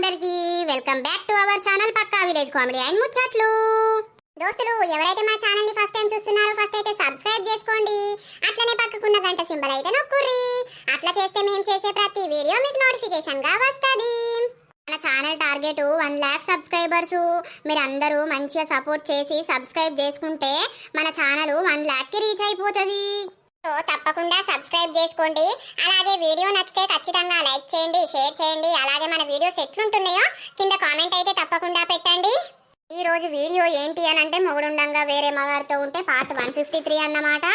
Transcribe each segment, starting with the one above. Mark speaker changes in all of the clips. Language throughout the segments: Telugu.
Speaker 1: అందరికి welcome back to our channel Pakka village comedy and ముచ్చట్లు. దోస్తులు ఎవరైతే మా ఛానల్ని ఫస్ట్ టైం చూస్తున్నారో ఫస్ట్ అయితే సబ్స్క్రైబ్ చేసుకోండి. అట్లనే పక్కకున్న గంట సింబల్ అయితే నొక్కుర్రి. అట్లా చేస్తే మేము చేసే ప్రతి వీడియో మీకు నోటిఫికేషన్గా వస్తుంది. మన channel target one lakh subscribers. మీరు అందరూ మంచిగా సపోర్ట్ చేసి సబ్స్క్రైబ్ చేసుకుంటే మన ఛానల్ వన్ ల్యాక్కి రీచ్ అయిపోతుంది. తప్పకుండా సబ్స్క్రైబ్ చేసుకోండి. అలాగే వీడియో నచ్చితే ఖచ్చితంగా లైక్ చేయండి షేర్ చేయండి. అలాగే మన వీడియోస్ ఎట్లుంటున్నాయో కింద కామెంట్ అయితే తప్పకుండా పెట్టండి. ఈ రోజు వీడియో ఏంటి అని అంటే మొగుడుండంగా వేరే మగాడితో ఉంటే పార్ట్ వన్ ఫిఫ్టీ త్రీ అన్నమాట.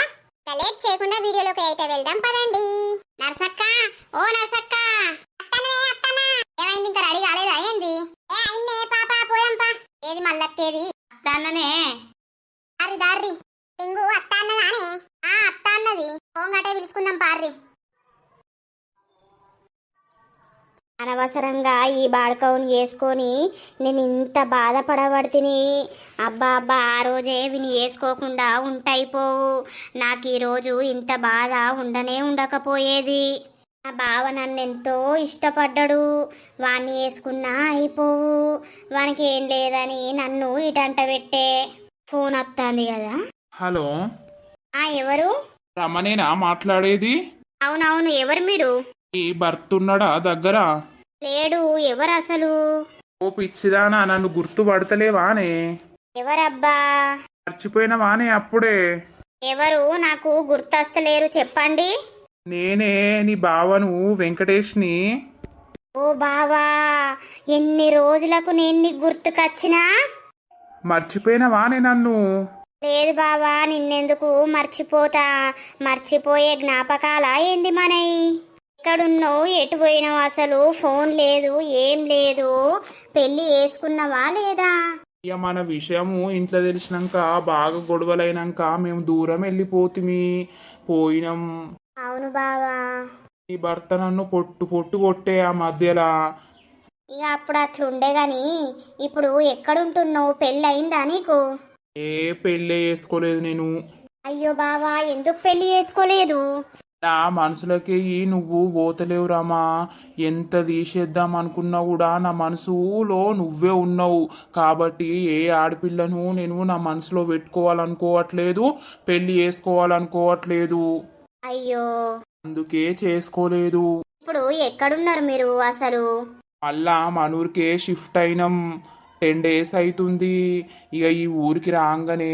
Speaker 1: లేట్ చేయకుండా వీడియోలోకి అయితే వెళ్దాం పదండి. నర్సక్క ఓ నర్సక్క. ఏమైంది ఇంకా రెడీ కాలేదా ఏంది? ఏ అయిందే పాప పోదాంపా ఏది మల్లక్కేది? అత్తన్ననే. దారి దారి. టింగు అత్త అన్నదానే? ఆ అత్త అన్నది. పోంగటే పిలుచుకుందాం పార్రి. అనవసరంగా ఈ బాడకవుని వేసుకొని నేను ఇంత బాధపడబడితిని. అబ్బా అబ్బా ఆ రోజే విని వేసుకోకుండా ఉంటాయిపోవు. నాకు ఈరోజు ఇంత బాధ ఉండనే ఉండకపోయేది. నా బావ నన్ను ఎంతో ఇష్టపడ్డాడు. వాణ్ణి వేసుకున్నా అయిపోవు. వానికి ఏం లేదని నన్ను ఇటంట పెట్టే. ఫోన్ వస్తుంది కదా.
Speaker 2: హలో
Speaker 1: ఆ ఎవరు?
Speaker 2: రమణేనా మాట్లాడేది?
Speaker 1: అవునవును ఎవరు మీరు?
Speaker 2: ఈ భర్త ఉన్నాడా దగ్గర?
Speaker 1: లేడు ఎవరు అసలు
Speaker 2: ఓ పిచ్చిదానా నన్ను గుర్తుపడతలేవానే
Speaker 1: ఎవరబ్బా?
Speaker 2: మర్చిపోయినవానే అప్పుడే.
Speaker 1: ఎవరు? నాకు గుర్తొస్తలేరు చెప్పండి.
Speaker 2: నేనే నీ బావను వెంకటేష్ని.
Speaker 1: ఓ బావా ఎన్ని రోజులకు నేను నీకు గుర్తుకొచ్చినా?
Speaker 2: మర్చిపోయినవానే నన్ను.
Speaker 1: లేదు బావా నిన్నెందుకు మర్చిపోతా? మర్చిపోయే జ్ఞాపకాలా ఏంది మనయి? ఎక్కడున్నావు? ఎటు పోయినావు అసలు? ఫోన్ లేదు ఏం లేదు. పెళ్ళి వేసుకున్నావా లేదా?
Speaker 2: ఇక మన విషయము ఇంట్లో తెలిసినాక బాగా గొడవలైనాక మేము దూరం వెళ్ళిపోతిమి. పోయినాం.
Speaker 1: అవును బావా.
Speaker 2: నీ భర్త నన్ను పొట్టు పొట్టు కొట్టే ఆ మధ్యలో.
Speaker 1: ఇక అప్పుడు అట్లుండే గాని ఇప్పుడు ఎక్కడుంటున్నావు? పెళ్ళి అయిందా నీకు?
Speaker 2: ఏ పెళ్ళే చేసుకోలేదు నేను.
Speaker 1: అయ్యో బావా ఎందుకు పెళ్ళి చేసుకోలేదు?
Speaker 2: నా మనసులోకి నువ్వు పోతలేవు రామా. ఎంత తీసేద్దాం అనుకున్నా కూడా నా మనసులో నువ్వే ఉన్నావు. కాబట్టి ఏ ఆడపిల్లను నేను నా మనసులో పెట్టుకోవాలనుకోవట్లేదు పెళ్ళి చేసుకోవాలనుకోవట్లేదు.
Speaker 1: అయ్యో.
Speaker 2: అందుకే చేసుకోలేదు.
Speaker 1: ఇప్పుడు ఎక్కడున్నారు మీరు అసలు?
Speaker 2: మళ్ళా మనూరికే షిఫ్ట్ అయినాం. టెన్ డేస్ అవుతుంది ఇక ఈ ఊరికి రాగానే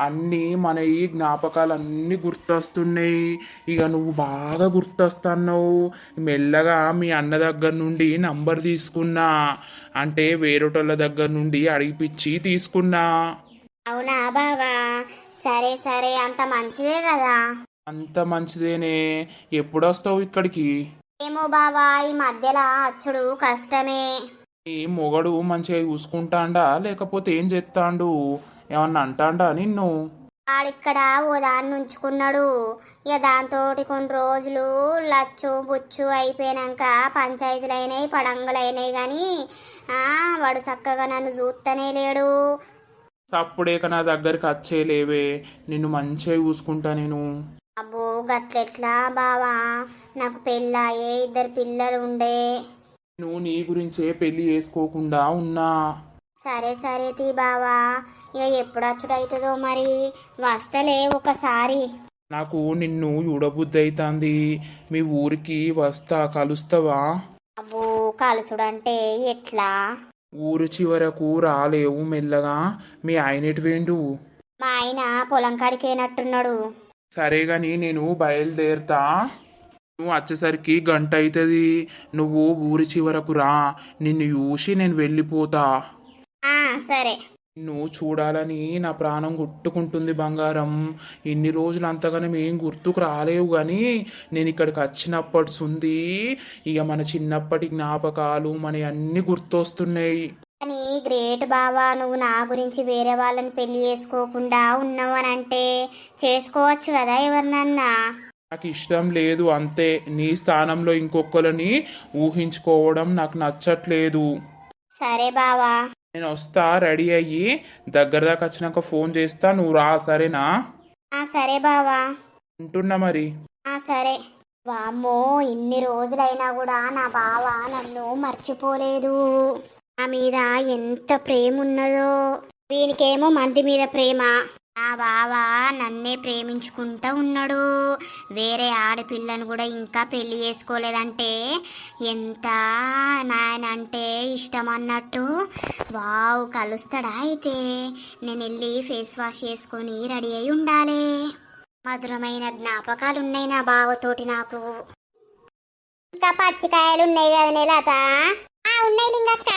Speaker 2: అన్నీ మన ఈ జ్ఞాపకాలు అన్నీ గుర్తొస్తున్నాయి. ఇక నువ్వు బాగా గుర్తొస్తున్నావు. మెల్లగా మీ అన్న దగ్గర నుండి నంబర్ తీసుకున్నా. అంటే వేరేటోళ్ళ దగ్గర నుండి అడిగిపిచ్చి తీసుకున్నా.
Speaker 1: అవునా బావా? సరే సరే అంత మంచిదే కదా?
Speaker 2: అంత మంచిదేనే. ఎప్పుడొస్తావు ఇక్కడికి?
Speaker 1: ఏమో బావా ఈ మధ్యలో అచ్చుడు కష్టమే.
Speaker 2: ఈ మొగడు మంచిగా చూసుకుంటాండా? లేకపోతే ఏం చేస్తాండు? ఏమన్నా అంటాండా నిన్ను?
Speaker 1: ఆడిక్కడ ఓ దాన్ని ఉంచుకున్నాడు. ఇక దాంతో కొన్ని రోజులు లచ్చు బుచ్చు అయిపోయినాక పంచాయతీలు అయినాయి పడంగులు అయినాయి కానీ ఆ, వాడు చక్కగా నన్ను చూస్తూనే లేడు.
Speaker 2: సప్పుడేక నా దగ్గరికి వచ్చేలేవే నిన్ను మంచిగా చూసుకుంటా నేను.
Speaker 1: అబ్బో గట్లెట్లా బావా? నాకు పెళ్ళాయే ఇద్దరు పిల్లలు ఉండే.
Speaker 2: నువ్వు నీ గురించే పెళ్ళి చేసుకోకుండా ఉన్నా.
Speaker 1: సరే సరే తీ బావా. ఇక ఎప్పుడు అచ్చుడు అవుతుందో మరి? వస్తలే ఒకసారి.
Speaker 2: నాకు నిన్ను చూడబుద్ధి అవుతుంది మీ ఊరికి వస్తా కలుస్తావా?
Speaker 1: అబ్బో కలుసుడు అంటే ఎట్లా?
Speaker 2: ఊరు చివరకు రాలేవు మెల్లగా. మీ ఆయన ఎటు వేండు
Speaker 1: మా ఆయన పొలం కాడికేనట్టున్నాడు.
Speaker 2: సరే గాని నేను బయలుదేరుతా. నువ్వు వచ్చేసరికి గంట అవుతుంది. నువ్వు ఊరి చివరకు రా. నిన్ను చూసి నేను వెళ్ళిపోతా.
Speaker 1: ఆ సరే.
Speaker 2: నిన్ను చూడాలని నా ప్రాణం గుట్టుకుంటుంది బంగారం. ఇన్ని రోజులు అంతగానం ఏం గుర్తుకు రాలేవు కానీ నేను ఇక్కడికి వచ్చినప్పటి ఉంది ఇక మన చిన్నప్పటి జ్ఞాపకాలు మన అన్ని గుర్తొస్తున్నాయి.
Speaker 1: కానీ గ్రేట్ బావా నువ్వు నా గురించి వేరే వాళ్ళని పెళ్ళి చేసుకోకుండా ఉన్నావు అని అంటే చేసుకోవచ్చు కదా ఎవరినన్నా?
Speaker 2: నాకు ఇష్టం లేదు అంతే. నీ స్థానంలో ఇంకొకరిని ఊహించుకోవడం నాకు నచ్చట్లేదు.
Speaker 1: సరే బావా.
Speaker 2: నేను వస్తా రెడీ అయ్యి దగ్గర దాకా వచ్చినాక ఫోన్ చేస్తా నువ్వు రా సరేనా?
Speaker 1: ఆ సరే బావా.
Speaker 2: ఉంటున్నా మరి.
Speaker 1: ఆ సరే. వామ్మో ఇన్ని రోజులైనా కూడా నా బావ నన్ను మర్చిపోలేదు. నా మీద ఎంత ప్రేమ ఉన్నదో వీనికేమో మంది మీద ప్రేమ. నా బావ నన్నే ప్రేమించుకుంటూ ఉన్నాడు. వేరే ఆడపిల్లను కూడా ఇంకా పెళ్ళి చేసుకోలేదంటే ఎంత నాయన అంటే ఇష్టం అన్నట్టు వావ్ కలుస్తాడా అయితే? నేను వెళ్ళి ఫేస్ వాష్ చేసుకొని రెడీ అయి ఉండాలి. మధురమైన జ్ఞాపకాలు ఉన్నాయి నా బావతోటి నాకు. ఇంకా పచ్చికాయలు ఉన్నాయి కదా నేలత ఉన్నాయి లింగక్క.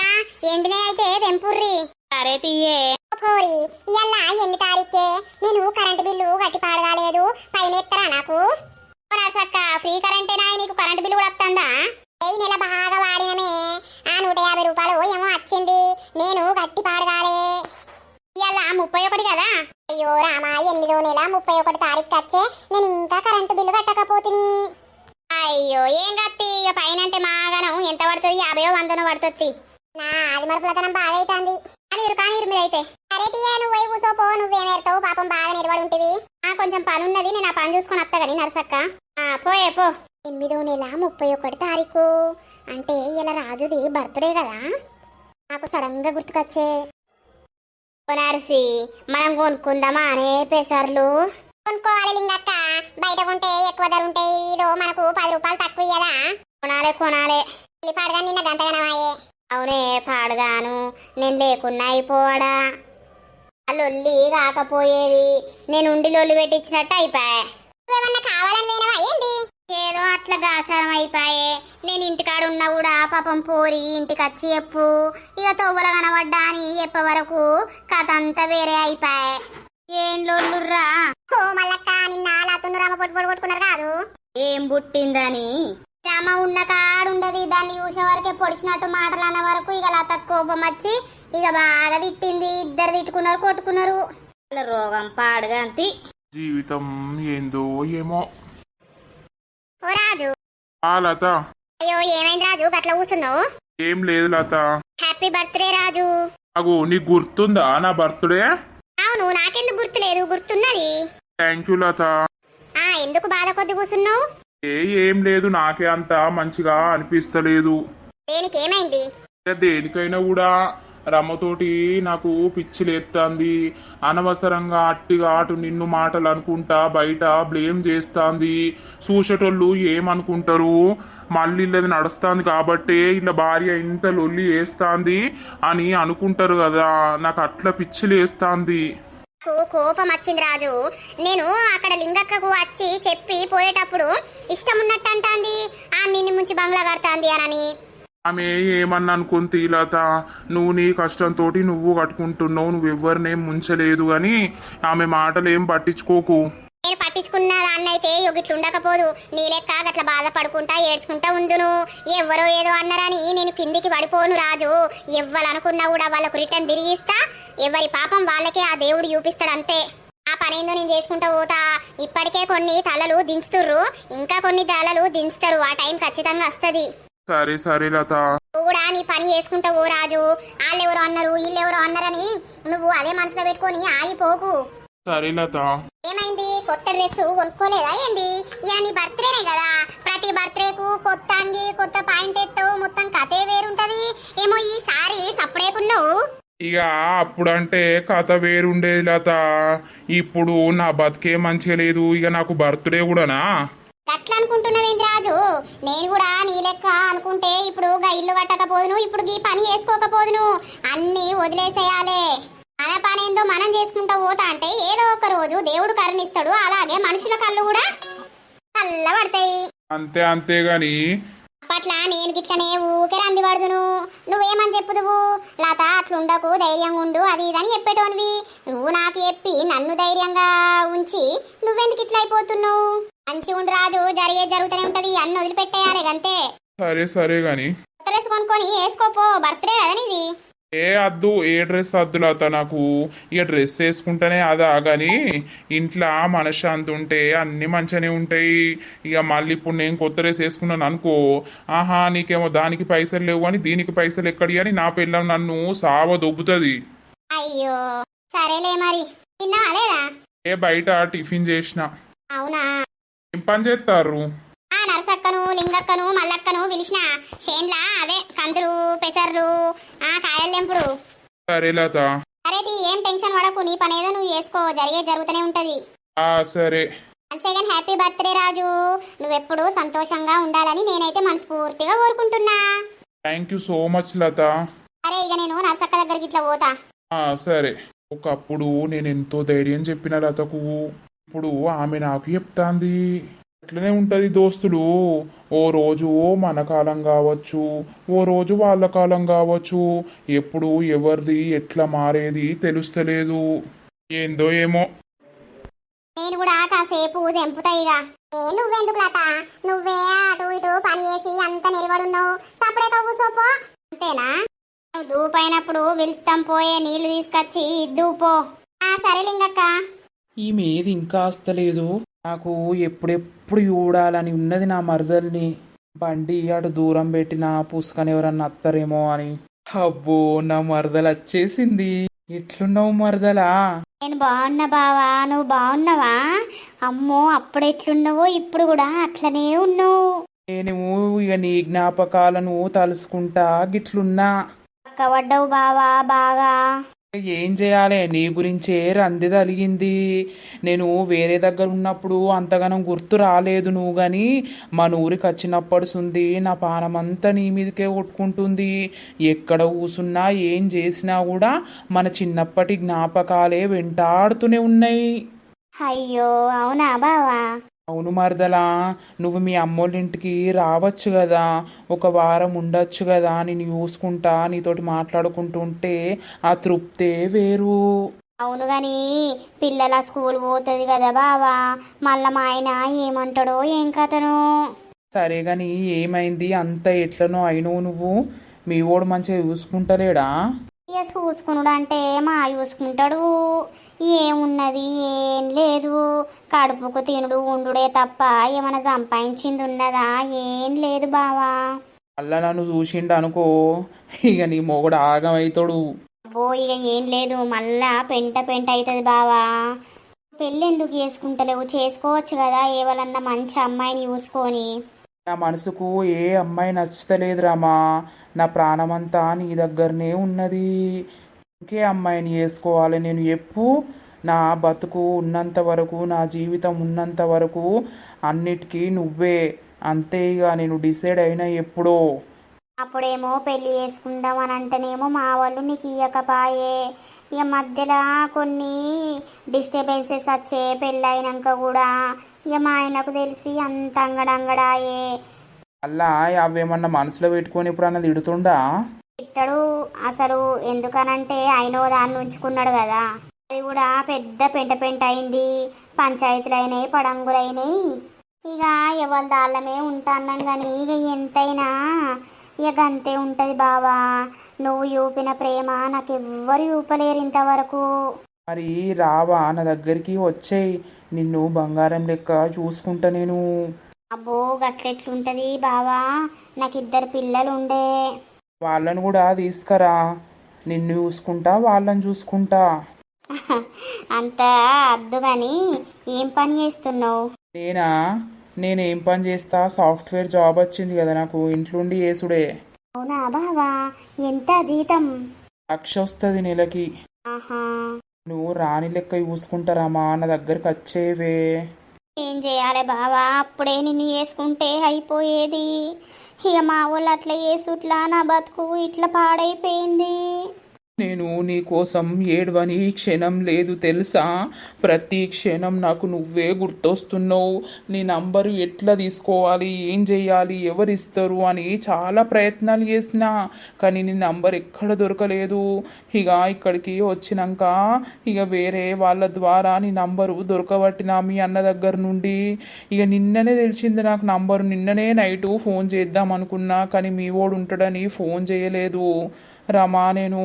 Speaker 1: ఎండినే అయితే తెంపుర్రి? సరే తీయే. పోరి ఇవాళ ఎన్ని తారీఖే? నేను కరెంటు బిల్లు కట్టి పాడగాలేదు. పైన ఎత్తరా నాకు? రాసక్క ఫ్రీ కరెంటేనా? నీకు కరెంటు బిల్లు కూడా వస్తుందా ఈ నెల బాగా వాడినమే. ఆ నూట యాభై రూపాయలు ఏమో వచ్చింది. నేను గట్టి పాడగాలే. ఇవాళ ముప్పై ఒకటి కదా? అయ్యో రామా ఎనిమిదో నెల ముప్పై ఒకటి తారీఖు వచ్చే. నేను ఇంకా కరెంటు బిల్లు కట్టకపోతుంది అయ్యో ఏం కత్తి ఇక పైన అంటే మాగనం. ఎంత పడుతుంది? యాభై వందనో పడుతుంది. నా అది మరపులతనం బాగా అవుతుంది అని కానీ మీరు అరే తీయే నువ్వు పోయి కూసోపో నువ్వేమేరుతావు పాపం బాగా నిలబడి ఉంటివి ఆ కొంచెం పని ఉన్నది నేను ఆ పని చూసుకొని వస్తా కానీ నరసక్క. ఆ పోయే పో. ఎనిమిదో నెల ముప్పై ఒకటి తారీఖు. అంటే ఇలా రాజుది బర్త్డే కదా. నాకు సడన్గా గుర్తుకొచ్చే. కొనార్సి మనం కొనుక్కుందామా అనే పేసార్లు. కొనుక్కోవాలి లింగక్క. బయట కొంటే ఎక్కువ ధర ఉంటాయి. ఇదో మనకు పది రూపాయలు తక్కువ ఇయ్యదా? కొనాలే కొనాలే. పాడగా నిన్న గంటగనమాయే అవునే పాడగాను. నేను లేకున్నా అయిపోవాడా? లొల్లి కాకపోయేది. నేను ఉండి లొల్లి పెట్టించినట్టు అయిపోయా. ఏమన్నా కావాలని పోయినవా ఏంటి? ఏదో అట్లా గాచారం అయిపోయే. నేను ఇంటికాడ ఉన్నా కూడా పాపం పోరి ఇంటికి వచ్చి చెప్పు. ఇక తొవ్వల కనబడ్డా అని చెప్పే వరకు కథ అంతా వేరే అయిపోయే. ఏం లొల్లుర్రా ఓ మల్లక్క నిన్న లాతున్న రామ పొట్టు పొట్టు కొట్టుకున్నారు కాదు. ఏం పుట్టిందని? రామ ఉన్న కాడుండది దాన్ని చూసే వరకే పొడిచినట్టు మాటలు అన్న వరకు ఇక లత కోపం వచ్చి ఇక బాగా తిట్టింది. ఇద్దరు తిట్టుకున్నారు కొట్టుకున్నారు. రోగం పాడుగంతి
Speaker 2: జీవితం ఏందో ఏమో.
Speaker 1: ఓ రాజు.
Speaker 2: ఆ లత.
Speaker 1: అయ్యో ఏమైంది రాజు? గట్ల కూర్చున్నావు?
Speaker 2: ఏం లేదు లత.
Speaker 1: హ్యాపీ బర్త్డే రాజు.
Speaker 2: అగో నీకు గుర్తుందా నా బర్త్డే?
Speaker 1: అవును నాకెందుకు గుర్తులేదు? గుర్తున్నది.
Speaker 2: Thank you Latha.
Speaker 1: ఆ ఎందుకు బాధ కొద్ది కూర్చున్నావు?
Speaker 2: ఏ ఏం లేదు నాకే అంత మంచిగా అనిపిస్తలేదు. దేనికైనా కూడా రమ్మతోటి నాకు పిచ్చి లేస్తుంది అనవసరంగా అట్టిగా అటు నిన్ను మాటలు అనుకుంటా బయట బ్లేమ్ చేస్తాంది. చూసేటోళ్ళు ఏమనుకుంటారు? మళ్ళీ ఇల్లది నడుస్తుంది కాబట్టి ఇలా భార్య ఇంత లొల్లి వేస్తాంది అని అనుకుంటారు కదా. నాకు అట్లా పిచ్చి లేస్తాంది.
Speaker 1: నాకు కోపం వచ్చింది రాజు. నేను అక్కడ లింగక్కకు వచ్చి చెప్పి పోయేటప్పుడు ఇష్టం ఉన్నట్టు అంటాంది. ఆ నిన్ను ముంచి బంగ్లా కడతాంది అనని.
Speaker 2: ఆమె ఏమన్నా అనుకుంది లత నువ్వు నీ కష్టంతో నువ్వు కట్టుకుంటున్నావు. నువ్వు ఎవరినేం ముంచలేదు అని ఆమె మాటలు ఏం పట్టించుకోకు.
Speaker 1: నేను పట్టించుకున్న దాన్ని అయితే ఇట్లా ఉండకపోదు. నీ లెక్క గట్ల బాధపడుకుంటా ఏడ్చుకుంటా ఉందును. ఎవరో ఏదో అన్నారని నేను కిందికి పడిపోను రాజు. ఎవ్వరనుకున్నా కూడా వాళ్ళకు రిటర్న్ తిరిగిస్తా ఎవరి పాపం వాళ్ళకే ఆ దేవుడు చూపిస్తాడు అంతే ఆ పనేందో నేను చేసుకుంటా పోతా. ఇప్పటికే కొన్ని తలలు దించుతుర్రు. ఇంకా కొన్ని తలలు దించుతారు. ఆ టైం ఖచ్చితంగా వస్తది.
Speaker 2: సరే సరే లత.
Speaker 1: కూడా నీ పని చేసుకుంటా ఓ రాజు. వాళ్ళెవరో అన్నారు వీళ్ళెవరో అన్నారని నువ్వు అదే మనసులో పెట్టుకొని ఆగిపోకు.
Speaker 2: సరే లత
Speaker 1: ఏమైంది? కొత్త డ్రెస్ కొనుక్కోలేదా ఏంది? ఇక నీ బర్త్డేనే కదా. ప్రతి బర్త్డేకు కొత్త అంగి కొత్త పాయింట్ ఎత్తావు. మొత్తం కథే వేరుంటది. ఏమో ఈసారి సప్పుడేకున్నావు.
Speaker 2: ఇక అప్పుడంటే కథ వేరుండేది లత ఇప్పుడు నా బతికే మంచిగా లేదు. ఇక నాకు బర్త్డే కూడానా?
Speaker 1: గట్ల అనుకుంటున్నావేంటి రాజు? నేను కూడా నీ లెక్క అనుకుంటే ఇప్పుడు గా ఇల్లు కట్టకపోదును ఇప్పుడు ఈ పని చేసుకోకపోదును. అన్ని వదిలేసేయాలే. మన మనం చేసుకుంటా పోతా అంటే ఏదో ఒక రోజు దేవుడు కరుణిస్తాడు. అలాగే మనుషుల కళ్ళు కూడా పడతాయి
Speaker 2: అంతే అంతే గాని
Speaker 1: అప్పట్లా నేను గిట్లనే ఊకే రంది పడుదును. నువ్వేమని చెప్పుదువు? లత అట్లుండకు ధైర్యంగా ఉండు అది ఇది అని చెప్పేటోనివి. నువ్వు నాకు చెప్పి నన్ను ధైర్యంగా ఉంచి నువ్వెందుకు ఇట్లా అయిపోతున్నావు? మంచి ఉండు రాజు జరిగేది జరుగుతూనే ఉంటది. అన్ని వదిలిపెట్టేయాలి అంతే
Speaker 2: సరే సరే గాని
Speaker 1: కొనుక్కొని వేసుకోపో బర్త్డే కదా నీది.
Speaker 2: ఏ అద్దు ఏ డ్రెస్ అద్దు లత నాకు? ఇక డ్రెస్ వేసుకుంటేనే అదా గాని ఇంట్లో మనశ్శాంతి ఉంటే అన్ని మంచిగానే ఉంటాయి. ఇక మళ్ళీ ఇప్పుడు నేను కొత్త డ్రెస్ వేసుకున్నాను అనుకో ఆహా నీకేమో దానికి పైసలు లేవు అని దీనికి పైసలు ఎక్కడి అని నా పిల్లం నన్ను సావ దొబ్బుతుంది.
Speaker 1: అయ్యో సరేలే మరి.
Speaker 2: ఏ బయట టిఫిన్ చేసిన.
Speaker 1: అవునా?
Speaker 2: ఏం పని చేస్తారు?
Speaker 1: నరసక్కను లింగక్కను మల్లక్కను పిలిచిన చేన్లా అదే కందులు పెసర్లు ఆ కాయలు తెంపుడు.
Speaker 2: సరే లత.
Speaker 1: అరేది ఏం టెన్షన్ పడకు నీ పనేదో నువ్వు చేసుకో జరిగే జరుగుతూనే ఉంటది.
Speaker 2: ఆ సరే.
Speaker 1: అంతేగాని హ్యాపీ బర్త్డే రాజు. నువ్వెప్పుడు సంతోషంగా ఉండాలని నేనైతే మనస్ఫూర్తిగా కోరుకుంటున్నా.
Speaker 2: Thank you so much Latha.
Speaker 1: అరే ఇక నేను నర్సక్క దగ్గరికి ఇట్లా పోతా.
Speaker 2: ఆ సరే. ఒకప్పుడు నేను ఎంతో ధైర్యం చెప్పిన లతకు ఇప్పుడు ఆమె నాకు చెప్తాంది. అట్లనే ఉంటది దోస్తులు. ఓ రోజు మన కాలం కావచ్చు ఓ రోజు వాళ్ళ కాలం కావచ్చు. ఎప్పుడు ఎవరిది ఎట్లా మారేది తెలుస్తలేదు. ఏందో ఏమో.
Speaker 1: నేను కూడా కాసేపు తెంపుతా ఇక ఏ నువ్వెందుకు లత? నువ్వే అటు ఇటు పని చేసి అంత నిలబడున్నావు. సపడే కూసోపో అంతేనా? నువ్వు దూపైనప్పుడు వెళ్తాం పోయే నీళ్ళు తీసుకొచ్చి దూపో. ఆ సరే లింగక్క
Speaker 2: ఈ మీద ఇంకా వస్తలేదు నాకు ఎప్పుడెప్పుడు చూడాలని ఉన్నది నా మరదల్ని. బండి అటు దూరం పెట్టిన పుసుకని ఎవరన్నా అత్తరేమో అని. అబ్బో నా మరదలు వచ్చేసింది. ఎట్లున్నావు మరదలా?
Speaker 1: నేను బాగున్నా బావా నువ్వు బాగున్నావా? అమ్మో అప్పుడు ఎట్లున్నావో ఇప్పుడు కూడా అట్లనే ఉన్నావు.
Speaker 2: నేను ఇక నీ జ్ఞాపకాలను తలుసుకుంటా గిట్లున్నా.
Speaker 1: పక్క పడ్డావు బావా బాగా.
Speaker 2: ఏం చేయాలి? నీ గురించే రంది తలిగింది. నేను వేరే దగ్గర ఉన్నప్పుడు అంతగానం గుర్తు రాలేదు నువ్వు గాని. మన ఊరికి వచ్చినప్పటి సుంది నా పానమంతా నీ మీదకే కొట్టుకుంటుంది. ఎక్కడ కూసున్నా ఏం చేసినా కూడా మన చిన్నప్పటి జ్ఞాపకాలే వెంటాడుతూనే ఉన్నాయి.
Speaker 1: అయ్యో అవునా బావా?
Speaker 2: అవును మరదలా నువ్వు మీ అమ్మోళ్ళింటికి రావచ్చు కదా ఒక వారం ఉండొచ్చు కదా నేను చూసుకుంటా నీతోటి మాట్లాడుకుంటూ ఉంటే ఆ తృప్తే వేరు.
Speaker 1: అవును గాని పిల్లల స్కూల్ పోతుంది కదా బావా మళ్ళా మా ఆయన ఏమంటాడో ఏం కథనో?
Speaker 2: సరే గాని ఏమైంది అంత ఎట్లనో అయినవు నువ్వు? మీ ఓడు మంచిగా చూసుకుంటలేడా?
Speaker 1: ఇక చూసుకున్నాడు అంటే మా చూసుకుంటాడు ఏమున్నది ఏం లేదు. కడుపుకు తినుడు ఉండుడే తప్ప ఏమైనా సంపాదించింది ఉన్నదా ఏం లేదు బావా.
Speaker 2: అలా నన్ను చూసిండు అనుకో ఇక నీ మొగుడు ఆగమవుతాడు
Speaker 1: అబ్బో ఇక ఏం లేదు. మళ్ళా పెంట పెంట అవుతుంది బావా. పెళ్ళి ఎందుకు చేసుకుంటలేవు? చేసుకోవచ్చు కదా ఏవలన్నా మంచి అమ్మాయిని చూసుకొని.
Speaker 2: నా మనసుకు ఏ అమ్మాయి నచ్చుతలేదు రామా నా ప్రాణమంతా నీ దగ్గరనే ఉన్నది. ఇంకే అమ్మాయిని వేసుకోవాలి నేను ఎప్పు నా బతుకు ఉన్నంత వరకు నా జీవితం ఉన్నంత వరకు అన్నిటికీ నువ్వే. అంతే ఇక నేను డిసైడ్ అయినా ఎప్పుడో.
Speaker 1: అప్పుడేమో పెళ్ళి చేసుకుందాం అని అంటేనేమో మా వాళ్ళు నీకు ఇయ్యకపాయే. ఇక మధ్యలో కొన్ని డిస్టర్బెన్సెస్ వచ్చే పెళ్ళి అయినాక కూడా ఇక మా ఆయనకు తెలిసి అంత అంగడంగడాయే.
Speaker 2: అలా అవేమన్నా మనసులో పెట్టుకొని ఎప్పుడన్నా తిడుతుండా?
Speaker 1: తిట్టడు. అసలు ఎందుకనంటే ఆయన దాన్ని ఉంచుకున్నాడు కదా. అది కూడా పెద్ద పెంట పెంట అయింది. పంచాయతీలు అయినాయి పడంగులైనాయి ఇక ఎవరి దాళ్ళమే ఉంటాన్నాం కానీ ఇక ఎంతైనా ఇక అంతే ఉంటుంది బావా. నువ్వు చూపిన ప్రేమ నాకు ఎవ్వరు చూపలేరు ఇంతవరకు.
Speaker 2: మరి రావా నా దగ్గరికి వచ్చేయి. నిన్ను బంగారం లెక్క చూసుకుంటా నేను.
Speaker 1: అబ్బో గట్లెట్లుంటది బావా. నాకు ఇద్దరు పిల్లలు ఉండే
Speaker 2: వాళ్ళను కూడా తీసుకురా. నిన్ను చూసుకుంటా వాళ్ళని చూసుకుంటా.
Speaker 1: అంత అద్దు కానీ ఏం పని చేస్తున్నావు?
Speaker 2: నేనా? నేనేం పని చేస్తా? సాఫ్ట్వేర్ జాబ్ వచ్చింది కదా నాకు. ఇంట్లోండి చేసుడే
Speaker 1: అవునా బావా? ఎంత జీతం?
Speaker 2: లక్ష వస్తుంది నెలకి.
Speaker 1: ఆహా.
Speaker 2: నువ్వు రాని లెక్క చూసుకుంటారామా నా దగ్గరికి వచ్చేవే?
Speaker 1: ఏం చేయాలి బావా? అప్పుడే నిన్ను వేసుకుంటే అయిపోయేది. ఇక మా వాళ్ళు అట్లా చేసుట్లా నా బతుకు ఇట్లా పాడైపోయింది.
Speaker 2: నేను నీకోసం ఏడవని క్షణం లేదు తెలుసా? ప్రతి క్షణం నాకు నువ్వే గుర్తొస్తున్నావు. నీ నంబరు ఎట్లా తీసుకోవాలి? ఏం చేయాలి? ఎవరిస్తారు? అని చాలా ప్రయత్నాలు చేసిన కానీ నీ నంబర్ ఎక్కడ దొరకలేదు. ఇక ఇక్కడికి వచ్చినాక ఇక వేరే వాళ్ళ ద్వారా నీ నంబరు దొరకబట్టిన మీ అన్న దగ్గర నుండి. ఇక నిన్ననే తెలిసింది నాకు నంబరు. నిన్ననే నైటు ఫోన్ చేద్దాం అనుకున్నా కానీ మీ వాడు ఉంటాడని ఫోన్ చేయలేదు. రమా నేను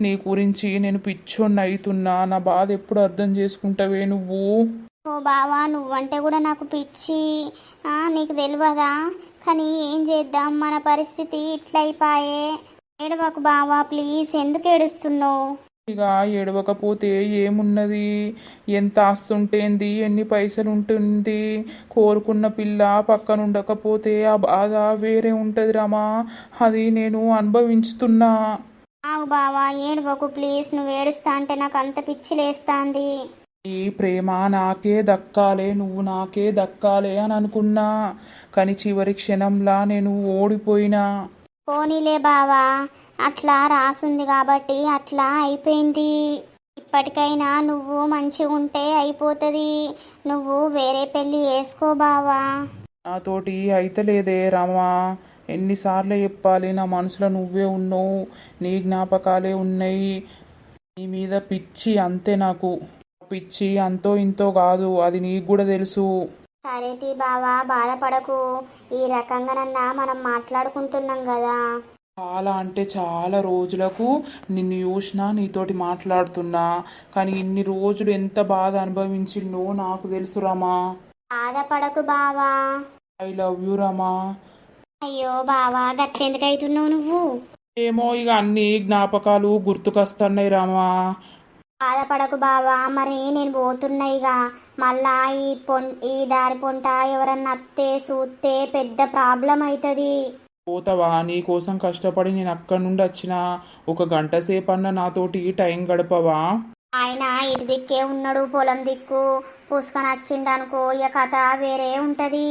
Speaker 2: నీ గురించి నేను పిచ్చోడిని అవుతున్నా నా బాధ ఎప్పుడు అర్థం చేసుకుంటావే నువ్వు?
Speaker 1: ఓ బావా నువ్వంటే కూడా నాకు పిచ్చి. నీకు తెలియదా కానీ ఏం చేద్దాం? మన పరిస్థితి ఇట్లయిపోయే. ఏడవకు బావా ప్లీజ్. ఎందుకు ఏడుస్తున్నావు?
Speaker 2: ఇక ఏడవకపోతే ఏమున్నది? ఎంత ఆస్తుంటేంది ఎన్ని పైసలు ఉంటుంది? కోరుకున్న పిల్ల పక్కన ఉండకపోతే ఆ బాధ వేరే ఉంటుంది రామా. అది నేను అనుభవించుతున్నా.
Speaker 1: ఆగు బావా ఏడువకు ప్లీజ్. నువ్వు ఏడుస్తా అంటే నాకు అంత పిచ్చి లేస్తాంది.
Speaker 2: ఈ ప్రేమ నాకే దక్కాలే నువ్వు నాకే దక్కాలే అని అనుకున్నా కానీ చివరి క్షణంలా నేను ఓడిపోయినా.
Speaker 1: పోనీలే బావా అట్లా రాసుంది కాబట్టి అట్లా అయిపోయింది. ఇప్పటికైనా నువ్వు మంచిగా ఉంటే అయిపోతుంది. నువ్వు వేరే పెళ్ళి వేసుకో బావా.
Speaker 2: నాతోటి అయితలేదే రామా. ఎన్నిసార్లు చెప్పాలి నా మనసులో నువ్వే ఉన్నావు నీ జ్ఞాపకాలే ఉన్నాయి. నీ మీద పిచ్చి అంతే నాకు. పిచ్చి అంతో ఇంతో కాదు అది నీకు కూడా తెలుసు.
Speaker 1: సరే తీ బావా బాధపడకు. ఈ రకంగానన్నా మనం మాట్లాడుకుంటున్నాం కదా
Speaker 2: చాలా అంటే చాలా రోజులకు నిన్ను చూసినా నీతోటి మాట్లాడుతున్నా. కానీ ఇన్ని రోజులు ఎంత బాధ అనుభవించిందో నాకు తెలుసు రామా.
Speaker 1: బాధపడకు బావా.
Speaker 2: I love you Rama.
Speaker 1: అయ్యో బావా గట్లెందుకు అవుతున్నావు నువ్వు?
Speaker 2: ఏమో ఇక అన్ని జ్ఞాపకాలు గుర్తుకొస్తున్నాయి రామా.
Speaker 1: బాధపడకు బావా. మరి నేను పోతున్నా ఇక మళ్ళా ఈ పొన్ ఈ దారి పొంట ఎవరన్నా అత్తే సూత్తే పెద్ద ప్రాబ్లం అవుతుంది
Speaker 2: పోతావా? నీ కోసం కష్టపడి నేను అక్కడి నుండి వచ్చిన ఒక గంట సేపు అన్న నాతోటి టైం గడపవా?
Speaker 1: ఆయన ఇటు దిక్కే ఉన్నాడు పొలం దిక్కు. పూసుకొని వచ్చిండనుకో ఇక కథ వేరే ఉంటది.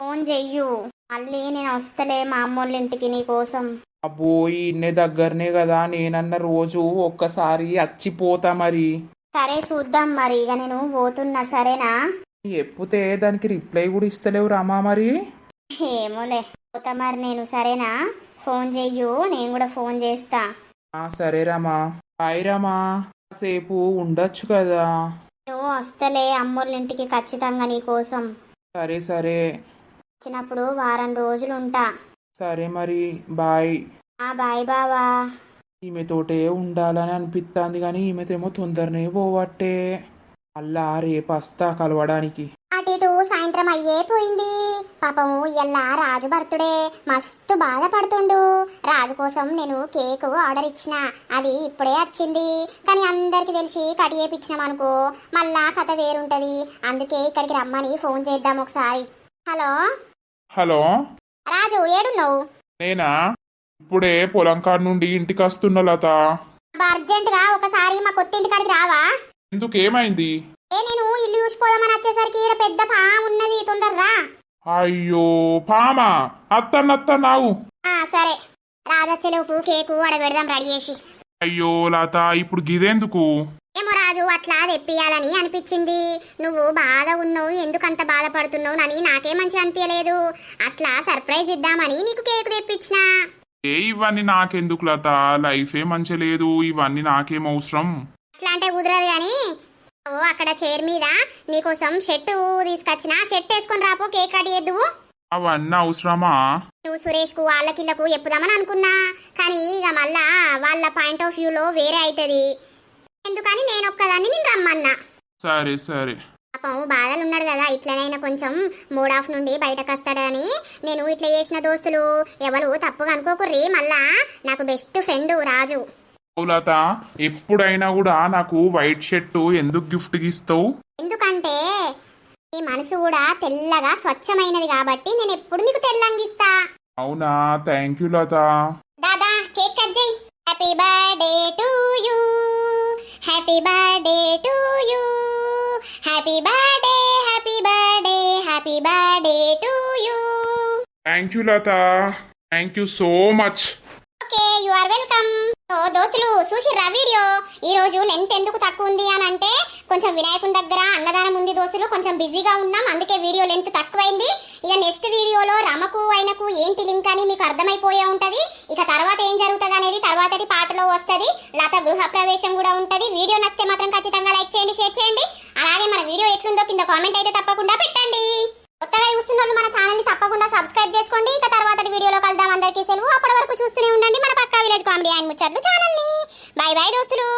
Speaker 1: ఫోన్ చెయ్యు. మళ్ళీ నేను వస్తలే మా అమ్మోళ్ళ ఇంటికి నీ కోసం.
Speaker 2: అబ్బో ఈ ఇన్నే దగ్గరనే కదా నేనన్న రోజు ఒక్కసారి వచ్చిపోతా మరి.
Speaker 1: సరే చూద్దాం మరి. ఇక నేను పోతున్నా సరేనా?
Speaker 2: ఎప్పితే దానికి రిప్లై కూడా ఇస్తలేవు రామా మరి.
Speaker 1: ఏమోలే పోతా మరి నేను సరేనా? ఫోన్ చెయ్యు నేను కూడా ఫోన్ చేస్తా.
Speaker 2: ఆ సరే రామా. హాయ్ రామా. కాసేపు ఉండొచ్చు కదా.
Speaker 1: నువ్వు వస్తలే అమ్మోళ్ళ ఇంటికి ఖచ్చితంగా నీ కోసం.
Speaker 2: సరే సరే.
Speaker 1: వచ్చినప్పుడు వారం రోజులు ఉంటా.
Speaker 2: సరే మరి బాయ్.
Speaker 1: ఆ బాయ్ బావా.
Speaker 2: ఈమెతోటే ఉండాలని అనిపిస్తుంది కానీ ఈమెతేమో తొందరనే పోవట్టే. అల్లా రేపు వస్తా కలవడానికి.
Speaker 1: అటు ఇటు సాయంత్రం అయ్యే పోయింది. పాపము ఇయ్యల్లా రాజు బర్త్డే మస్తు బాధపడుతుండు. రాజు కోసం నేను కేక్ ఆర్డర్ ఇచ్చిన అది ఇప్పుడే వచ్చింది. కానీ అందరికి తెలిసి కట్ చేపించినాం అనుకో మళ్ళా కథ వేరుంటది. అందుకే ఇక్కడికి రమ్మని ఫోన్ చేద్దాం ఒకసారి. హలో?
Speaker 2: హలో?
Speaker 1: రాజు ఏడున్నావు?
Speaker 2: నేనా? ఇప్పుడే పొలం కాడ నుండి ఇంటికి వస్తున్నా లత.
Speaker 1: అర్జెంట్గా ఒకసారి మా కొత్త ఇంటి కాడికి రావా?
Speaker 2: ఎందుకేమైంది?
Speaker 1: ఏ నేను ఇల్లు చూసిపోదామని వచ్చేసరికి ఈడ పెద్ద పాము ఉన్నది తొందరరా.
Speaker 2: అయ్యో పామా? అత్తన్నత్తన్నావు
Speaker 1: ఆ సరే. రాజచ్చలోపు కేకు అడబెడదాం రెడీ చేసి.
Speaker 2: అయ్యో లత ఇప్పుడు గిదెందుకు?
Speaker 1: రాజు అట్లా తెప్పియాలని అనిపించింది. నువ్వు బాధ ఉన్నావు ఎందుకంత బాధపడుతున్నావు అని నాకే మంచి అనిపించలేదు. అట్లా సర్ప్రైజ్ ఇద్దామని నీకు కేక్ తెప్పించిన.
Speaker 2: ఏ ఇవన్నీ నాకెందుకు లత? లైఫే మంచి లేదు ఇవన్నీ నాకేం అవసరం?
Speaker 1: అట్లా అంటే కుదరదు కానీ అక్కడ చైర్ మీద నీకోసం షర్ట్ తీసుకొచ్చిన. షర్ట్ వేసుకొని రాపో కేక్ కట్ చేద్దువు
Speaker 2: అవన్నీ అవసరమా?
Speaker 1: నువ్వు సురేష్కు వాళ్ళకిళ్ళకు చెప్పుదామని అనుకున్నా. కానీ ఇక మళ్ళా వాళ్ళ పాయింట్ ఆఫ్ వ్యూలో వేరే అవుతుంది ఎందుకని నేను ఒక్కదాన్ని నేను రమ్మన్నా.
Speaker 2: సరే సరే.
Speaker 1: పాపం బాధలు ఉన్నాడు కదా ఇట్లనైనా కొంచెం మూడ్ ఆఫ్ నుండి బయటకు వస్తాడని నేను ఇట్లా చేసిన దోస్తులు ఎవరు తప్పుగా అనుకోకుర్రి మళ్ళా నాకు బెస్ట్ ఫ్రెండ్ రాజు.
Speaker 2: లత ఎప్పుడైనా కూడా నాకు వైట్ షర్ట్ ఎందుకు గిఫ్ట్ ఇస్తావు
Speaker 1: ఎందుకంటే నీ మనసు కూడా తెల్లగా స్వచ్ఛమైనది కాబట్టి నేను ఎప్పుడు నీకు తెల్లంగిస్తా
Speaker 2: అవునా? Thank you Latha.
Speaker 1: Dada cake cut చేయి. Happy birthday to you happy birthday to you happy birthday happy birthday happy birthday to you
Speaker 2: thank you Latha thank you so much
Speaker 1: okay you are welcome so దోస్తులు చూసిర్రా వీడియో. ఈ రోజు లెంత్ ఎందుకు తక్కువ ఉంది అని అంటే కొంచెం వినాయకుని దగ్గర అన్నదానం ఉంది దోస్తులు కొంచెం బిజీగా ఉన్నాం అందుకే వీడియో లెంత్ తక్కువైంది. ఇక నెక్స్ట్ వీడియోలో రమకు ఆయనకు ఏంటి లింక్ అని మీకు అర్థమైపోయే ఉంటది. ఇక తర్వాత ఏం జరుగుతుంది అనేది తర్వాతటి పాటలో వస్తది. లత గృహ ప్రవేశం కూడా ఉంటుంది. వీడియో నచ్చితే మాత్రం ఖచ్చితంగా లైక్ చేయండి షేర్ చేయండి. అలాగే మన వీడియో ఎట్లుందో కింద కామెంట్ అయితే తప్పకుండా పెట్టండి. కొత్తగా చూస్తున్న వాళ్ళు మన ఛానల్ని తప్పకుండా సబ్స్క్రైబ్ చేసుకోండి. ఇక తర్వాత వీడియోలో కలుద్దాం. అందరికీ సెలవు. అప్పటి వరకు చూస్తూనే ఉండండి. మన పక్కా విలేజ్ కామెడీ అండ్ ముచ్చట్లు ఛానల్ని బై బై దోస్తులు.